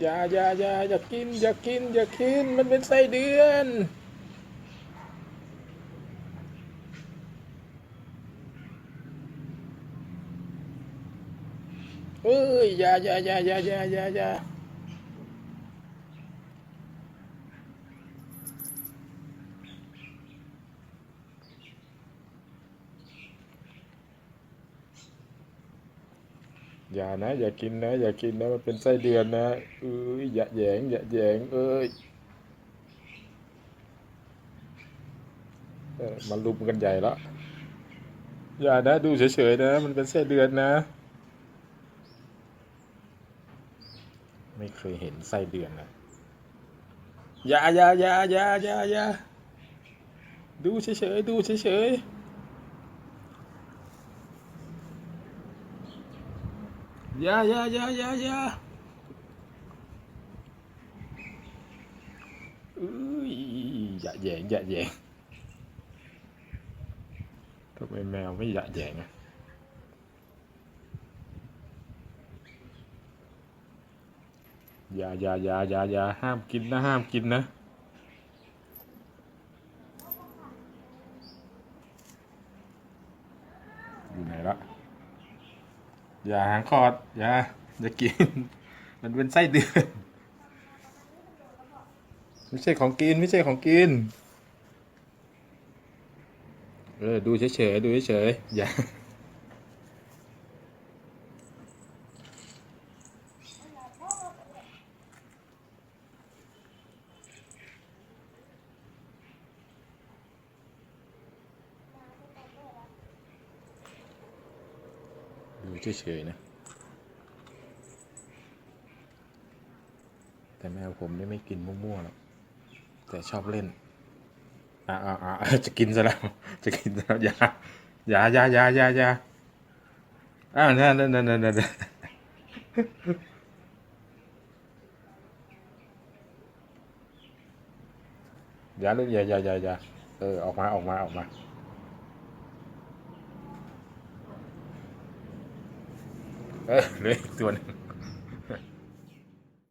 อย่าอย่าอย่าอย่ากิน อย่ากิน อย่ากิน มันเป็นไส้เดือน เอ้ยอย่าอย่าอย่าอย่าอย่าอย่า อย่านะ อย่ากินนะ อย่ากินนะ มันเป็นไส้เดือนนะเอ้ยอย่าแยง อย่าแยง เอ้ยเอมันลุมกันใหญ่แล้วอย่านะ ดูเฉยๆนะ มันเป็นไส้เดือนนะ ไม่เคยเห็นไส้เดือนนะอย่าอย่าอย่าอย่าอย่าอย่าดูเฉยๆดูเฉยๆ อย่าอย่าอย่าอย่าอย่าเอ้ยอย่าแหยงอย่าแยงทำไมแมวไม่อย่าแยงอะอย่าอย่าอย่าอย่าอย่าห้ามกินนะห้ามกินนะอยู่ไหนละ อย่าหางคอด อย่าอย่ากิน มันเป็นไส้เดือนไม่ใช่ของกินไม่ใช่ของกิน เออ ดูเฉยๆดูเฉยๆอย่า ดูเฉยๆนะ แต่แมวผมนี่ไม่กินมั่วๆหรอกแต่ชอบเล่น อ่าอ่าอ่าจะกินซะแล้ว จะกินซะแล้วอย่าอย่าอย่าอย่าอย่าอย่าอ้าวนั่นนั่นนั่นนั่นนั่นอย่าลูกอย่าอย่าอย่าอย่าเออ ออกมาออกมาออกมา เออเหลยตัวหนึง